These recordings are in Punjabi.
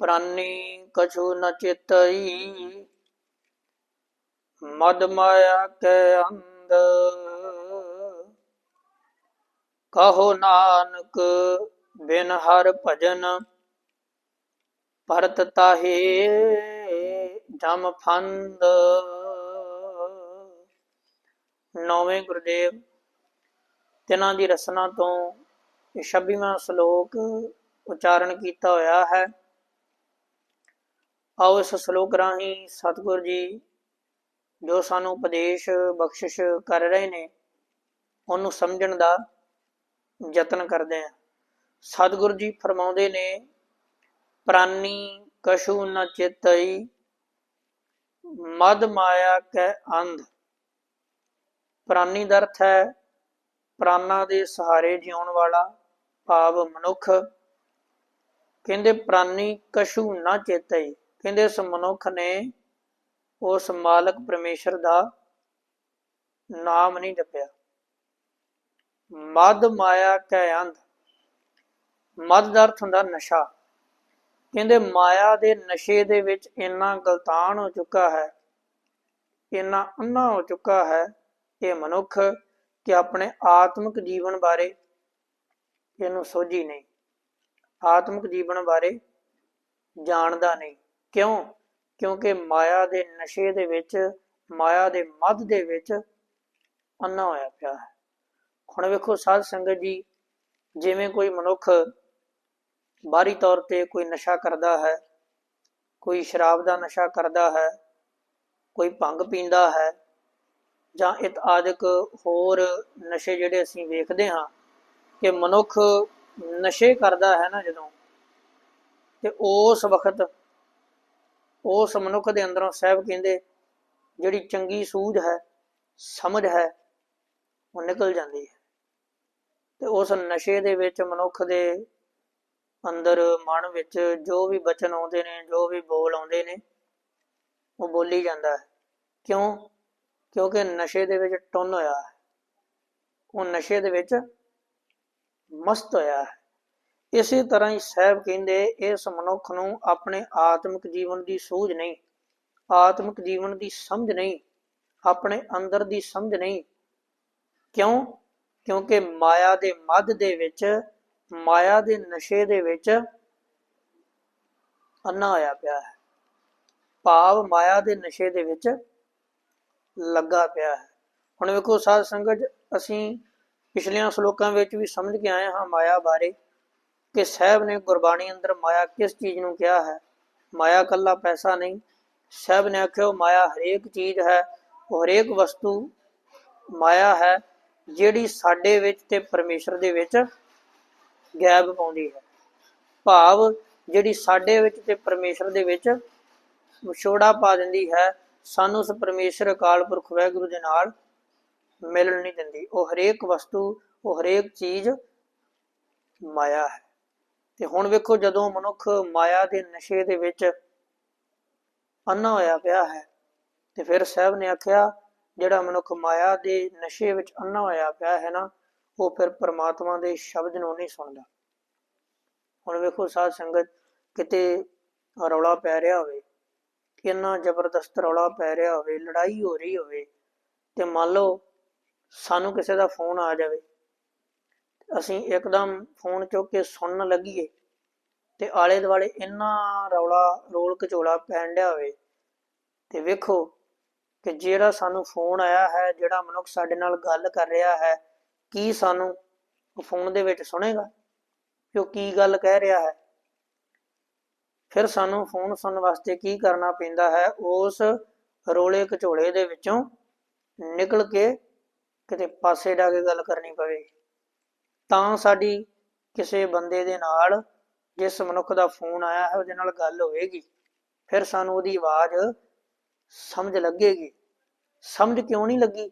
ਪ੍ਰਾਨੀ ਕਛੂ ਨ ਚਿਤਈ। ਮਦ ਮਾਇਆ ਕੈ ਅੰਧ। ਕਹੋ ਨਾਨਕ, ਬਿਨ ਹਰ ਭਜਨ ਭਰਤ ਤਾਹੇ ਜਮ ਫੰਦ। ਨੌਵੇਂ ਗੁਰਦੇਵ, ਤਿਨਾਂ ਦੀ ਰਸਨਾ ਤੋਂ ਇਹ 26ਵਾਂ ਸ਼ਲੋਕ ਉਚਾਰਨ ਕੀਤਾ ਹੋਇਆ ਹੈ। ਆਓ ਇਸ ਸ਼ਲੋਕ ਰਾਹੀਂ ਸਤਿਗੁਰ ਜੀ, ਜੋ ਸਾਨੂੰ ਉਪਦੇਸ਼, ਬਖਸ਼ਿਸ਼ ਕਰ ਰਹੇ ਨੇ, ਉਹਨੂੰ ਸਮਝਣ ਦਾ ਯਤਨ ਕਰਦੇ ਆ ਸਤਿਗੁਰ ਜੀ ਫਰਮਾਉਂਦੇ ਨੇ, ਪ੍ਰਾਨੀ ਕਸ਼ੂ ਨ ਚਿਤਈ, ਮਦ ਮਾਇਆ ਕੈ ਅੰਧ। ਪ੍ਰਾਨੀ ਦਾ ਅਰਥ ਹੈ, ਪ੍ਰਾਨਾ ਦੇ ਸਹਾਰੇ ਜਿਉਣ ਵਾਲਾ ਭਾਵ ਮਨੁੱਖ। ਕਹਿੰਦੇ, ਪ੍ਰਾਨੀ ਕਛੂ ਨ ਚੇਤਈ। ਕਹਿੰਦੇ ਇਸ ਮਨੁੱਖ ਨੇ ਉਸ ਮਾਲਕ ਪਰਮੇਸ਼ਰ ਦਾ ਨਾਮ ਨਹੀਂ ਜਪਿਆ। ਮਦ ਮਾਇਆ ਕੈ ਅੰਧ। ਮਦ ਦਾ ਅਰਥ ਹੁੰਦਾ ਨਸ਼ਾ। ਕਹਿੰਦੇ ਮਾਇਆ ਦੇ ਨਸ਼ੇ ਦੇ ਵਿੱਚ ਇੰਨਾ ਗਲਤਾਨ ਹੋ ਚੁੱਕਾ ਹੈ, ਇੰਨਾ ਅੰਨਾ ਹੋ ਚੁੱਕਾ ਹੈ ਇਹ ਮਨੁੱਖ ਕਿ ਆਪਣੇ ਆਤਮਿਕ ਜੀਵਨ ਬਾਰੇ ਇਹਨੂੰ ਸੋਝੀ ਨਹੀਂ। ਆਤਮਿਕ ਜੀਵਨ ਬਾਰੇ ਜਾਣਦਾ ਨਹੀਂ। ਕਿਉਂ? ਕਿਉਂਕਿ ਮਾਇਆ ਦੇ ਨਸ਼ੇ ਦੇ ਵਿੱਚ, ਮਾਇਆ ਦੇ ਮੱਧ ਦੇ ਵਿੱਚ ਅੰਨਾ ਹੋਇਆ ਪਿਆ ਹੈ। ਹੁਣ ਵੇਖੋ ਸਾਧ ਸੰਗਤ ਜੀ, ਜਿਵੇਂ ਕੋਈ ਮਨੁੱਖ ਬਾਹਰੀ ਤੌਰ ਤੇ ਕੋਈ ਨਸ਼ਾ ਕਰਦਾ ਹੈ, ਕੋਈ ਸ਼ਰਾਬ ਦਾ ਨਸ਼ਾ ਕਰਦਾ ਹੈ, ਕੋਈ ਭੰਗ ਪੀਂਦਾ ਹੈ ਜਾਂ ਇਤ ਆਦਿਕ ਹੋਰ ਨਸ਼ੇ ਜਿਹੜੇ ਅਸੀਂ ਵੇਖਦੇ ਹਾਂ ਕਿ ਮਨੁੱਖ ਨਸ਼ੇ ਕਰਦਾ ਹੈ ਨਾ ਜਦੋਂ, ਤੇ ਉਸ ਵਕਤ ਉਸ ਮਨੁੱਖ ਦੇ ਅੰਦਰੋਂ ਸਹਿਬ ਕਹਿੰਦੇ, ਜਿਹੜੀ ਚੰਗੀ ਸੂਝ ਹੈ, ਸਮਝ ਹੈ, ਉਹ ਨਿਕਲ ਜਾਂਦੀ ਹੈ। ਤੇ ਉਸ ਨਸ਼ੇ ਦੇ ਵਿੱਚ ਮਨੁੱਖ ਦੇ ਅੰਦਰ ਮਨ ਵਿੱਚ ਜੋ ਵੀ ਬਚਨ ਆਉਂਦੇ ਨੇ, ਜੋ ਵੀ ਬੋਲ ਆਉਂਦੇ ਨੇ, ਉਹ ਬੋਲੀ ਜਾਂਦਾ ਹੈ। ਕਿਉਂ? ਕਿਉਂਕਿ ਨਸ਼ੇ ਦੇ ਵਿੱਚ ਟੁੰਨ ਹੋਇਆ ਹੈ। ਉਹ ਨਸ਼ੇ ਦੇ ਵਿੱਚ ਮਸਤ ਹੋਇਆ ਹੈ। ਇਸੇ ਤਰ੍ਹਾਂ ਹੀ ਸਾਹਿਬ ਕਹਿੰਦੇ, ਇਸ ਮਨੁੱਖ ਨੂੰ ਆਪਣੇ ਆਤਮਿਕ ਜੀਵਨ ਦੀ ਸੂਝ ਨਹੀਂ, ਆਤਮਿਕ ਜੀਵਨ ਦੀ ਸਮਝ ਨਹੀਂ, ਆਪਣੇ ਅੰਦਰ ਦੀ ਸਮਝ ਨਹੀਂ। ਕਿਉਂ? ਕਿਉਂਕਿ ਮਾਇਆ ਦੇ ਮੱਧ ਦੇ ਵਿੱਚ, ਮਾਇਆ ਦੇ ਨਸ਼ੇ ਦੇ ਵਿੱਚ ਅੰਨਾ ਆਇਆ ਪਿਆ ਹੈ। ਭਾਵ ਮਾਇਆ ਦੇ ਨਸ਼ੇ ਦੇ ਵਿੱਚ ਲੱਗਾ ਪਿਆ ਹੈ। ਹੁਣ ਵੇਖੋ ਸਾਧ ਸੰਗਤ, ਅਸੀਂ ਪਿਛਲੀਆਂ ਸ਼ਲੋਕਾਂ ਵਿੱਚ ਵੀ ਸਮਝ ਕੇ ਆਏ ਹਾਂ ਮਾਇਆ ਬਾਰੇ। ਕਿ ਸਹਿਬ ਨੇ ਗੁਰਬਾਣੀ ਅੰਦਰ ਮਾਇਆ ਕਿਸ ਚੀਜ਼ ਨੂੰ ਕਿਹਾ ਹੈ? ਮਾਇਆ ਕੱਲਾ ਪੈਸਾ ਨਹੀਂ। ਸਹਿਬ ਨੇ ਆਖਿਓ ਮਾਇਆ ਹਰੇਕ ਚੀਜ਼ ਹੈ, ਉਹ ਹਰੇਕ ਵਸਤੂ ਮਾਇਆ ਹੈ, ਜਿਹੜੀ ਸਾਡੇ ਵਿੱਚ ਤੇ ਪਰਮੇਸ਼ਰ ਦੇ ਵਿੱਚ ਗੈਬ ਪਾਉਂਦੀ ਹੈ। ਭਾਵ ਜਿਹੜੀ ਸਾਡੇ ਵਿੱਚ ਤੇ ਪਰਮੇਸ਼ਰ ਦੇ ਵਿੱਚ ਵਿਛੋੜਾ ਪਾ ਦਿੰਦੀ ਹੈ, ਸਾਨੂੰ ਉਸ ਪਰਮੇਸ਼ਰ ਅਕਾਲ ਪੁਰਖ ਵਾਹਿਗੁਰੂ ਦੇ ਨਾਲ ਮਿਲਣ ਨਹੀਂ ਦਿੰਦੀ। ਉਹ ਹਰੇਕ ਵਸਤੂ, ਉਹ ਹਰੇਕ ਚੀਜ਼ ਮਾਇਆ ਹੈ। ਤੇ ਹੁਣ ਵੇਖੋ ਜਦੋਂ ਮਨੁੱਖ ਮਾਇਆ ਦੇ ਨਸ਼ੇ ਦੇ ਵਿੱਚ ਅੰਨਾ ਹੋਇਆ ਪਿਆ ਹੈ, ਤੇ ਫਿਰ ਸਾਹਿਬ ਨੇ ਆਖਿਆ, ਜਿਹੜਾ ਮਨੁੱਖ ਮਾਇਆ ਦੇ ਨਸ਼ੇ ਵਿੱਚ ਅੰਨਾ ਹੋਇਆ ਪਿਆ ਹੈ ਨਾ, ਉਹ ਫਿਰ ਪਰਮਾਤਮਾ ਦੇ ਸ਼ਬਦ ਨੂੰ ਨਹੀਂ ਸੁਣਦਾ। ਹੁਣ ਵੇਖੋ ਸਾਧ ਸੰਗਤ, ਕਿਤੇ ਰੌਲਾ ਪੈ ਰਿਹਾ ਹੋਵੇ, ਕਿੰਨਾ ਜ਼ਬਰਦਸਤ ਰੌਲਾ ਪੈ ਰਿਹਾ ਹੋਵੇ, ਲੜਾਈ ਹੋ ਰਹੀ ਹੋਵੇ, ਤੇ ਮੰਨ ਲਓ ਸਾਨੂੰ ਕਿਸੇ ਦਾ ਫੋਨ ਆ ਜਾਵੇ ਅਸੀਂ ਇੱਕਦਮ ਫੋਨ ਚੁੱਕ ਕੇ ਸੁਣਨ ਲੱਗੀਏ ਤੇ ਆਲੇ ਦੁਆਲੇ ਇੰਨਾ ਰੌਲਾ ਰੋਲ ਕਚੋਲਾ ਪੈਣ ਡਿਆ ਹੋਵੇ ਤੇ ਵੇਖੋ ਕਿ ਜਿਹੜਾ ਸਾਨੂੰ ਫੋਨ ਆਇਆ ਹੈ, ਜਿਹੜਾ ਮਨੁੱਖ ਸਾਡੇ ਨਾਲ ਗੱਲ ਕਰ ਰਿਹਾ ਹੈ, ਕੀ ਸਾਨੂੰ ਫੋਨ ਦੇ ਵਿੱਚ ਸੁਣੇਗਾ? ਕਿ ਉਹ ਕੀ ਗੱਲ ਕਹਿ ਰਿਹਾ ਹੈ? ਫਿਰ ਸਾਨੂੰ ਫੋਨ ਸੁਣਨ ਵਾਸਤੇ ਕੀ ਕਰਨਾ ਪੈਂਦਾ ਹੈ? ਉਸ ਰੋਲੇ ਕਚੋਲੇ ਦੇ ਵਿੱਚੋਂ ਨਿਕਲ ਕੇ ਕਿਤੇ ਪਾਸੇ ਜਾ ਕੇ ਗੱਲ ਕਰਨੀ ਪਵੇ। ਤਾਂ ਸਾਡੀ ਕਿਸੇ ਬੰਦੇ ਦੇ ਨਾਲ ਜਿਸ ਮਨੁੱਖ ਦਾ ਫੋਨ ਆਇਆ ਹੈ, ਉਹਦੇ ਨਾਲ ਗੱਲ ਹੋਵੇਗੀ। ਫਿਰ ਸਾਨੂੰ ਉਹਦੀ ਆਵਾਜ਼ ਸਮਝ ਲੱਗੇਗੀ। ਸਮਝ ਕਿਉਂ ਨਹੀਂ ਲੱਗੀ?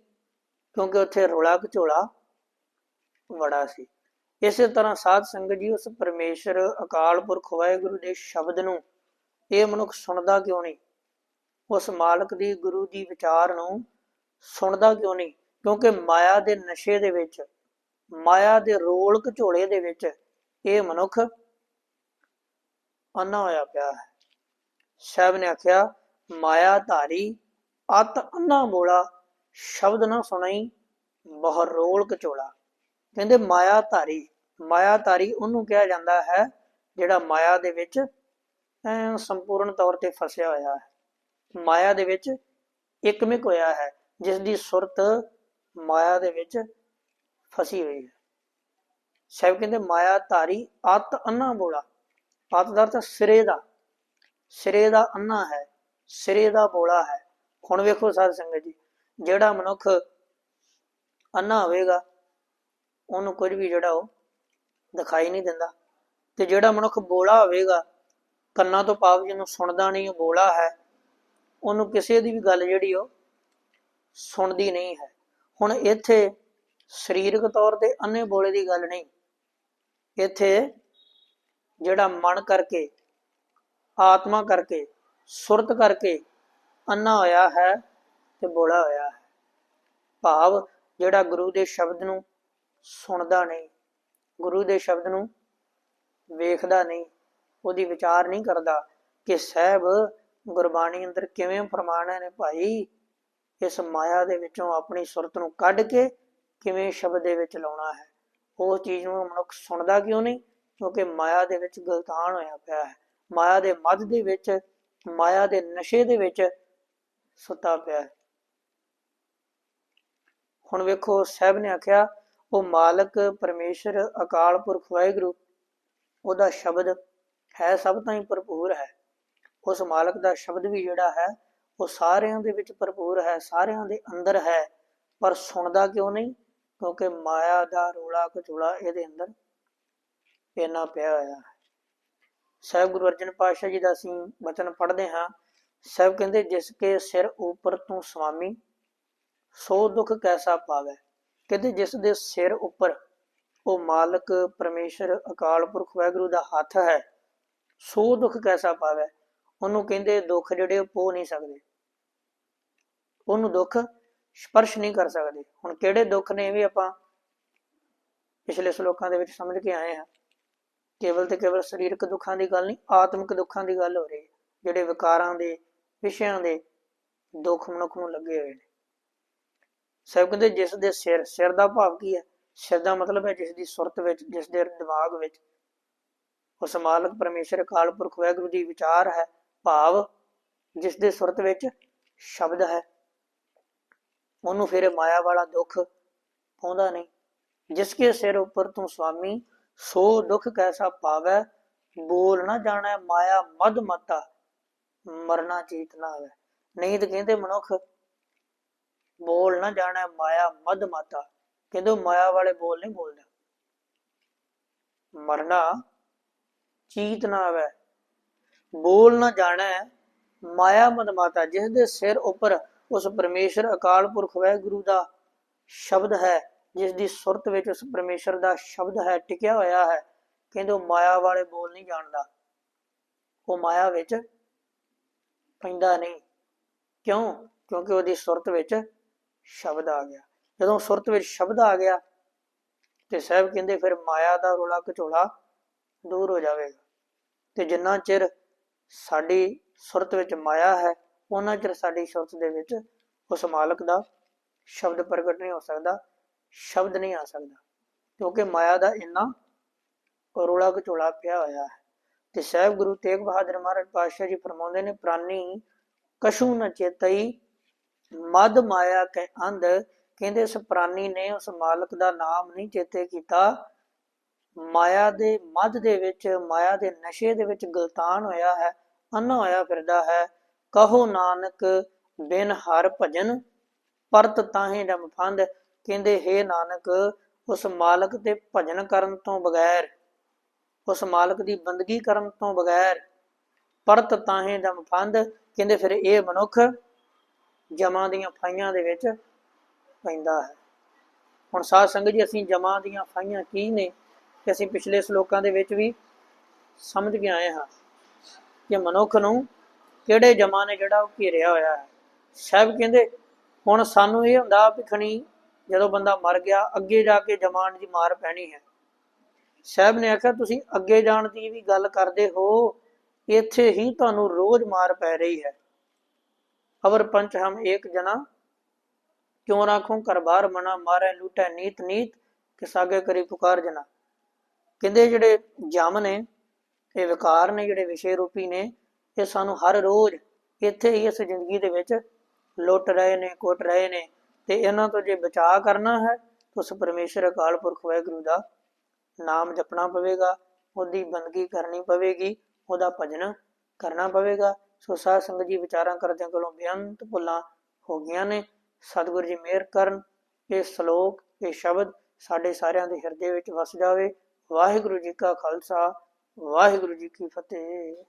ਕਿਉਂਕਿ ਉੱਥੇ ਰੋਲਾ ਘਚੋਲਾ ਬੜਾ ਸੀ। ਇਸੇ ਤਰ੍ਹਾਂ ਸਾਧ ਸੰਗਤ ਜੀ, ਉਸ ਪਰਮੇਸ਼ਰ, ਅਕਾਲ ਪੁਰਖ, ਵਾਹਿਗੁਰੂ ਦੇ ਸ਼ਬਦ ਨੂੰ ਇਹ ਮਨੁੱਖ ਸੁਣਦਾ ਕਿਉਂ ਨਹੀਂ? ਉਸ ਮਾਲਕ ਦੀ ਗੁਰੂ ਦੀ ਵਿਚਾਰ ਨੂੰ ਸੁਣਦਾ ਕਿਉਂ ਨਹੀਂ? ਕਿਉਂਕਿ ਮਾਇਆ ਦੇ ਨਸ਼ੇ ਦੇ ਵਿੱਚ ਮਾਇਆ ਦੇ ਰੋਲ ਘਚੋਲੇ ਦੇ ਵਿੱਚ ਇਹ ਮਨੁੱਖ ਅੰਨਾ ਹੋਇਆ ਪਿਆ ਹੈ। ਸਾਹਿਬ ਨੇ ਆਖਿਆ ਮਾਇਆ ਧਾਰੀ ਅਤ ਅੰਨਾ ਬੋਲਾ ਸ਼ਬਦ ਨਾ ਸੁਣਾਈ ਬਹੁ ਰੋਲ ਕਚੋਲਾ ਕਹਿੰਦੇ ਮਾਇਆ ਧਾਰੀ ਮਾਇਆ ਧਾਰੀ ਉਹਨੂੰ ਕਿਹਾ ਜਾਂਦਾ ਹੈ ਜਿਹੜਾ ਮਾਇਆ ਦੇ ਵਿੱਚ ਐਂ ਸੰਪੂਰਨ ਤੌਰ ਤੇ ਫਸਿਆ ਹੋਇਆ ਹੈ। ਮਾਇਆ ਦੇ ਵਿੱਚ ਇੱਕਮਿਕ ਹੋਇਆ ਹੈ ਜਿਸ ਦੀ ਸੁਰਤ ਮਾਇਆ ਦੇ ਵਿੱਚ ਫਸੀ ਹੋਈ ਹੈ। ਸਾਹਿਬ ਕਹਿੰਦੇ ਮਾਇਆ ਧਾਰੀ ਅਤ ਅੰਨਾ ਬੋਲਾ। ਅਤ ਦਾ ਅਰਥ ਸਿਰੇ ਦਾ। ਸਿਰੇ ਦਾ ਅੰਨਾ ਹੈ। ਸਿਰੇ ਦਾ ਬੋਲਾ ਹੈ। ਹੁਣ ਵੇਖੋ ਸਾਧ ਸੰਗਤ ਜੀ, ਜਿਹੜਾ ਮਨੁੱਖ ਅੰਨਾ ਹੋਵੇਗਾ, ਉਹਨੂੰ ਕੁਝ ਵੀ ਜਿਹੜਾ ਉਹ ਦਿਖਾਈ ਨਹੀਂ ਦਿੰਦਾ। ਤੇ ਜਿਹੜਾ ਮਨੁੱਖ ਬੋਲਾ ਹੋਵੇਗਾ, ਕੰਨਾਂ ਤੋਂ ਪਾਪ ਜਿਹਨੂੰ ਸੁਣਦਾ ਨਹੀਂ, ਉਹ ਬੋਲਾ ਹੈ, ਉਹਨੂੰ ਕਿਸੇ ਦੀ ਵੀ ਗੱਲ ਜਿਹੜੀ ਉਹ ਸੁਣਦੀ ਨਹੀਂ ਹੈ। ਹੁਣ ਇੱਥੇ ਸਰੀਰਕ ਤੌਰ ਤੇ ਅੰਨੇ ਬੋਲੇ ਦੀ ਗੱਲ ਨਹੀਂ। ਇੱਥੇ ਜਿਹੜਾ ਮਨ ਕਰਕੇ, ਆਤਮਾ ਕਰਕੇ, ਸੁਰਤ ਕਰਕੇ ਅੰਨਾ ਹੋਇਆ ਹੈ ਤੇ ਬੋਲਾ ਹੋਇਆ ਹੈ। ਭਾਵ ਜਿਹੜਾ ਗੁਰੂ ਦੇ ਸ਼ਬਦ ਨੂੰ ਸੁਣਦਾ ਨਹੀਂ, ਗੁਰੂ ਦੇ ਸ਼ਬਦ ਨੂੰ ਵੇਖਦਾ ਨਹੀਂ, ਉਹਦੀ ਵਿਚਾਰ ਨਹੀਂ ਕਰਦਾ ਕਿ ਸਹਿਬ ਗੁਰਬਾਣੀ ਅੰਦਰ ਕਿਵੇਂ ਫਰਮਾਣਾ ਨੇ ਭਾਈ, ਇਸ ਮਾਇਆ ਦੇ ਵਿੱਚੋਂ ਆਪਣੀ ਸੁਰਤ ਨੂੰ ਕੱਢ ਕੇ ਕਿਵੇਂ ਸ਼ਬਦ ਦੇ ਵਿੱਚ ਲਾਉਣਾ ਹੈ? ਉਹ ਚੀਜ਼ ਨੂੰ ਮਨੁੱਖ ਸੁਣਦਾ ਕਿਉਂ ਨਹੀਂ? ਕਿਉਂਕਿ ਮਾਇਆ ਦੇ ਵਿੱਚ ਗਲਤਾਨ ਹੋਇਆ ਪਿਆ ਹੈ। ਮਾਇਆ ਦੇ ਮੱਧ ਦੇ ਵਿੱਚ, ਮਾਇਆ ਦੇ ਨਸ਼ੇ ਦੇ ਵਿੱਚ ਸੁੱਤਾ ਪਿਆ ਹੈ। ਹੁਣ ਵੇਖੋ, ਸਾਹਿਬ ਨੇ ਆਖਿਆ, ਉਹ ਮਾਲਕ, ਪਰਮੇਸ਼ਰ, ਅਕਾਲ ਪੁਰਖ, ਵਾਹਿਗੁਰੂ, ਉਹਦਾ ਸ਼ਬਦ ਹੈ ਸਭ ਤੋਂ ਹੀ ਭਰਪੂਰ ਹੈ। ਉਸ ਮਾਲਕ ਦਾ ਸ਼ਬਦ ਵੀ ਜਿਹੜਾ ਹੈ, ਉਹ ਸਾਰਿਆਂ ਦੇ ਵਿੱਚ ਭਰਪੂਰ ਹੈ, ਸਾਰਿਆਂ ਦੇ ਅੰਦਰ ਹੈ, ਪਰ ਸੁਣਦਾ ਕਿਉਂ ਨਹੀਂ? ਕਿਉਂਕਿ ਮਾਇਆ ਦਾ ਰੋਲਾ ਕਚੋਲਾ ਇਹਦੇ ਅੰਦਰ ਇੰਨਾ ਪਿਆ ਹੋਇਆ ਹੈ। ਸਾਹਿਬ ਗੁਰੂ ਅਰਜਨ ਪਾਤਸ਼ਾਹ ਜੀ ਦਾ ਅਸੀਂ ਬਚਨ ਪੜ੍ਹਦੇ ਹਾਂ। ਸਾਹਿਬ ਕਹਿੰਦੇ, ਜਿਸ ਕੇ ਸਿਰ ਉੱਪਰ ਤੂੰ ਸੁਆਮੀ ਸੋ ਦੁੱਖ ਕੈਸਾ ਪਾਵੇ? ਕਹਿੰਦੇ, ਜਿਸ ਦੇ ਸਿਰ ਉੱਪਰ ਉਹ ਮਾਲਕ ਪਰਮੇਸ਼ਰ, ਅਕਾਲ ਪੁਰਖ, ਵਾਹਿਗੁਰੂ ਦਾ ਹੱਥ ਹੈ, ਸੋ ਦੁੱਖ ਕੈਸਾ ਪਾਵੇ? ਉਹਨੂੰ ਕਹਿੰਦੇ, ਦੁੱਖ ਜਿਹੜੇ ਉਹ ਪੋ ਨਹੀਂ ਸਕਦੇ। ਉਹਨੂੰ ਦੁੱਖ ਸਪਰਸ਼ ਨਹੀਂ ਕਰ ਸਕਦੇ। ਹੁਣ ਕਿਹੜੇ ਦੁੱਖ ਨੇ ਵੀ ਆਪਾਂ ਪਿਛਲੇ ਸ਼ਲੋਕਾਂ ਦੇ ਵਿੱਚ ਸਮਝ ਕੇ ਆਏ ਹਾਂ। ਕੇਵਲ ਤੇ ਕੇਵਲ ਸਰੀਰਕ ਦੁੱਖਾਂ ਦੀ ਗੱਲ ਨਹੀਂ, ਆਤਮਿਕ ਦੁੱਖਾਂ ਦੀ ਗੱਲ ਹੋ ਰਹੀ ਹੈ, ਜਿਹੜੇ ਵਿਕਾਰਾਂ ਦੇ, ਵਿਸ਼ਿਆਂ ਦੇ ਦੁੱਖ ਮਨੁੱਖ ਨੂੰ ਲੱਗੇ ਹੋਏ ਨੇ। ਸਭ ਕਹਿੰਦੇ ਜਿਸ ਦੇ ਸਿਰ ਸਿਰ ਦਾ ਭਾਵ ਕੀ ਹੈ? ਸਿਰ ਦਾ ਮਤਲਬ ਹੈ ਜਿਸ ਦੀ ਸੁਰਤ ਵਿੱਚ, ਜਿਸ ਦੇ ਦਿਮਾਗ ਵਿੱਚ। ਉਸ ਮਾਲਕ ਪਰਮੇਸ਼ਰ, ਅਕਾਲ ਪੁਰਖ, ਵਾਹਿਗੁਰੂ ਦੀ ਵਿਚਾਰ ਹੈ, ਭਾਵ ਜਿਸ ਦੇ ਸੁਰਤ ਵਿੱਚ ਸ਼ਬਦ ਹੈ। ਉਹਨੂੰ ਫਿਰ ਮਾਇਆ ਵਾਲਾ ਦੁੱਖ ਪਾਉਂਦਾ ਨਹੀਂ। ਜਿਸ ਕੇ ਸਿਰ ਉੱਪਰ ਤੂੰ ਸੁਆਮੀ ਸੋ ਦੁੱਖ ਕੈਸਾ ਪਾਵੈ? ਬੋਲ ਨਾ ਜਾਣਾ ਮਾਇਆ ਮਦ ਮਤਾ, ਮਰਨਾ ਚੀਤ ਨਾ ਆਵੇ। ਨਹੀਂ ਤੇ ਕਹਿੰਦੇ ਮਨੁੱਖ, ਬੋਲ ਨਾ ਜਾਣਾ ਮਾਇਆ ਮਦ ਮਤਾ। ਕਹਿੰਦੇ ਉਹ ਮਾਇਆ ਵਾਲੇ ਬੋਲ ਨਹੀਂ ਬੋਲਦੇ। ਮਰਨਾ ਚੀਤ ਨਾ ਆਵੇ। ਬੋਲ ਨਾ ਜਾਣਾ ਮਾਇਆ ਮਦ ਮਾਤਾ ਜਿਸ ਦੇ ਸਿਰ ਉੱਪਰ ਉਸ ਪਰਮੇਸ਼ਰ ਅਕਾਲ ਪੁਰਖ ਵਾਹਿਗੁਰੂ ਦਾ ਸ਼ਬਦ ਹੈ ਜਿਸ ਦੀ ਸੁਰਤ ਵਿੱਚ ਉਸ ਪਰਮੇਸ਼ਰ ਦਾ ਸ਼ਬਦ ਹੈ, ਟਿਕਿਆ ਹੋਇਆ ਹੈ। ਕਹਿੰਦੇ ਉਹ ਮਾਇਆ ਵਾਲੇ ਬੋਲ ਨਹੀਂ ਜਾਣਦਾ। ਉਹ ਮਾਇਆ ਵਿੱਚ ਪੈਂਦਾ ਨਹੀਂ। ਕਿਉਂ? ਕਿਉਂਕਿ ਉਹਦੀ ਸੁਰਤ ਵਿੱਚ ਸ਼ਬਦ ਆ ਗਿਆ। ਜਦੋਂ ਸੁਰਤ ਵਿੱਚ ਸ਼ਬਦ ਆ ਗਿਆ, ਤੇ ਸਾਹਿਬ ਕਹਿੰਦੇ ਫਿਰ ਮਾਇਆ ਦਾ ਰੋਲਾ ਕਚੋਲਾ ਦੂਰ ਹੋ ਜਾਵੇਗਾ। ਤੇ ਜਿੰਨਾ ਚਿਰ ਸਾਡੀ ਸੁਰਤ ਵਿੱਚ ਮਾਇਆ ਹੈ ਉਹਨਾਂ ਚਿਰ ਸਾਡੀ ਸੁਰਤ ਦੇ ਵਿੱਚ ਉਸ ਮਾਲਕ ਦਾ ਸ਼ਬਦ ਪ੍ਰਗਟ ਨਹੀਂ ਹੋ ਸਕਦਾ, ਸ਼ਬਦ ਨਹੀਂ ਆ ਸਕਦਾ, ਕਿਉਂਕਿ ਮਾਇਆ ਦਾ ਇੰਨਾ ਰੋਲਾ ਘਚੋਲਾ ਪਿਆ ਹੋਇਆ ਹੈ। ਤੇ ਸਾਹਿਬ ਗੁਰੂ ਤੇਗ ਬਹਾਦਰ ਮਹਾਰਾਜ ਪਾਤਸ਼ਾਹ ਜੀ ਫਰਮਾਉਂਦੇ ਨੇ, ਪ੍ਰਾਨੀ ਕਸ਼ੂ ਨ ਚੇਤਈ, ਮਦ ਮਾਇਆ ਕੇ ਅੰਧ, ਕਹਿੰਦੇ ਇਸ ਪ੍ਰਾਨੀ ਨੇ ਉਸ ਮਾਲਕ ਦਾ ਨਾਮ ਨਹੀਂ ਚੇਤੇ ਕੀਤਾ। ਮਾਇਆ ਦੇ ਮਦ ਦੇ ਵਿੱਚ, ਮਾਇਆ ਦੇ ਨਸ਼ੇ ਦੇ ਵਿੱਚ ਗਲਤਾਨ ਹੋਇਆ ਹੈ ਅੰਨਾ ਹੋਇਆ ਫਿਰਦਾ ਹੈ। ਕਹੋ ਨਾਨਕ, ਬਿਨ ਹਰ ਭਜਨ ਪਰਤ ਤਾਹੇ ਜਮ ਫੰਦ ਕਹਿੰਦੇ हे ਨਾਨਕ, ਉਸ ਮਾਲਕ ਦੇ ਭਜਨ ਕਰਨ ਤੋਂ ਬਗੈਰ, ਉਸ ਮਾਲਕ ਦੀ ਬੰਦਗੀ ਕਰਨ ਤੋਂ ਬਗੈਰ ਪਰਤ ਤਾਹੇ ਜਮ ਫੰਦ ਕਹਿੰਦੇ, ਫਿਰ ਇਹ ਮਨੁੱਖ ਜਮਾਂ ਦੀਆਂ ਫਾਈਆਂ ਦੇ ਵਿੱਚ ਪੈਂਦਾ ਹੈ। ਹੁਣ ਸਾਧ ਸੰਗਤ ਜੀ, ਅਸੀਂ ਜਮਾਂ ਦੀਆਂ ਫਾਈਆਂ ਕੀ ਨੇ ਕਿ ਅਸੀਂ ਪਿਛਲੇ ਸ਼ਲੋਕਾਂ ਦੇ ਵਿੱਚ ਵੀ ਸਮਝ ਕੇ ਆਏ ਹਾਂ ਕਿ ਮਨੁੱਖ ਨੂੰ ਕਿਹੜੇ ਜਮਾ ਨੇ ਜਿਹੜਾ ਉਹ ਘੇਰਿਆ ਹੋਇਆ ਹੈ? ਸਾਹਿਬ ਕਹਿੰਦੇ, ਹੁਣ ਸਾਨੂੰ ਇਹ ਹੁੰਦਾ ਵੀ ਖਣੀ ਜਦੋਂ ਬੰਦਾ ਮਰ ਗਿਆ, ਅੱਗੇ ਜਾ ਕੇ ਜਮਾਨ ਦੀ ਮਾਰ ਪੈਣੀ ਹੈ। ਸਾਹਿਬ ਨੇ ਆਖਿਆ, ਤੁਸੀਂ ਅੱਗੇ ਜਾਣ ਦੀ ਵੀ ਗੱਲ ਕਰਦੇ ਹੋ, ਇੱਥੇ ਹੀ ਤੁਹਾਨੂੰ ਰੋਜ਼ ਮਾਰ ਪੈ ਰਹੀ ਹੈ। ਅਵਰ ਪੰਚ ਹਮ ਏਕ ਜਨਾ, ਕਿਉਂ ਰਾਖੋਂ ਕਰ ਬਾਹਰ ਮਨਾ, ਮਾਰੇ ਲੂਟੈ ਨੀਤ ਨੀਤ, ਕਿਸ ਸਾਗੇ ਕਰੀ ਪੁਕਾਰ ਜਨਾ। ਕਹਿੰਦੇ ਜਿਹੜੇ ਜਮ ਨੇ, ਇਹ ਵਿਕਾਰ ਨੇ, ਜਿਹੜੇ ਵਿਸ਼ੇ ਰੂਪੀ ਨੇ ਇਹ ਸਾਨੂੰ ਹਰ ਰੋਜ਼ ਇੱਥੇ ਹੀ ਇਸ ਜ਼ਿੰਦਗੀ ਦੇ ਵਿੱਚ ਲੁੱਟ ਰਹੇ ਨੇ, ਕੁੱਟ ਰਹੇ ਨੇ ਤੇ ਇਹਨਾਂ ਤੋਂ ਜੇ ਬਚਾਅ ਕਰਨਾ ਹੈ, ਤਾਂ ਉਸ ਪਰਮੇਸ਼ਰ ਅਕਾਲ ਪੁਰਖ ਵਾਹਿਗੁਰੂ ਦਾ ਨਾਮ ਜਪਣਾ ਪਵੇਗਾ, ਉਹਦੀ ਬੰਦਗੀ ਕਰਨੀ ਪਵੇਗੀ, ਉਹਦਾ ਭਜਨ ਕਰਨਾ ਪਵੇਗਾ। ਸੋ ਸਾਧ ਸੰਗਤ ਜੀ ਵਿਚਾਰਾਂ ਕਰਦਿਆਂ ਕੋਲੋਂ ਬੇਅੰਤ ਭੁੱਲਾਂ ਹੋ ਗਈਆਂ ਨੇ। ਸਤਿਗੁਰੂ ਜੀ ਮਿਹਰ ਕਰਨ, ਇਹ ਸ਼ਲੋਕ, ਇਹ ਸ਼ਬਦ ਸਾਡੇ ਸਾਰਿਆਂ ਦੇ ਹਿਰਦੇ ਵਿੱਚ ਵਸ ਜਾਵੇ। ਵਾਹਿਗੁਰੂ ਜੀ ਕਾ ਖਾਲਸਾ, ਵਾਹਿਗੁਰੂ ਜੀ ਕੀ ਫਤਿਹ।